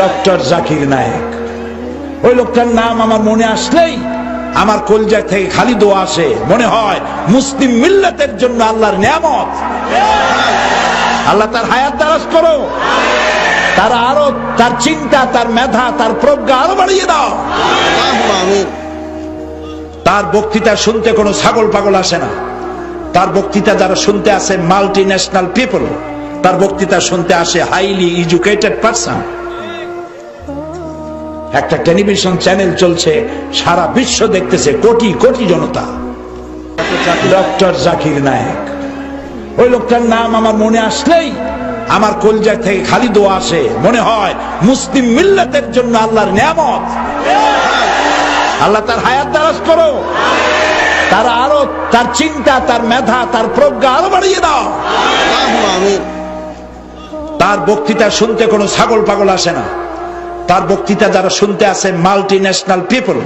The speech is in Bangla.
ডক্টর জাকির নায়েক ওই লোকটার নাম আমার মনে আসলেই আমার কলজা থেকে খালি দোয়া আসে। মনে হয় মুসলিম মিল্লাতের জন্য আল্লাহর নিয়ামত। আল্লাহ তার হায়াত দারাজ করো। তার আরও তার চিন্তা, তার মেধা, তার প্রজ্ঞা আরও বাড়িয়ে দাও। তার বক্তৃতা শুনতে কোনো ছাগল পাগল আসে না। তার বক্তৃতা যারা শুনতে আসে মাল্টি ন্যাশনাল পিপল তার বক্তৃতা শুনতে আসে হাইলি এডুকেটেড পারসন একটা টেলিভিশন চ্যানেল চলছে সারা বিশ্ব দেখতেছে কোটি কোটি জনতা। ডক্টর জাকির নায়েক। ওই লোকটার নাম আমার মনে আসলেই আমার কলজা থেকে খালি দোয়া আসে। মনে হয় মুসলিম মিল্লাতের জন্য আল্লাহর নিয়ামত। আল্লাহ তার হায়াত দারাজ করো। তার আরও তার চিন্তা তার মেধা তার প্রজ্ঞা আরও বাড়িয়ে দাও। তার বক্তৃতা শুনতে কোনো ছাগল পাগল আসে না। তার বক্তৃতা যারা শুনতে আছে মাল্টি ন্যাশনাল পিপল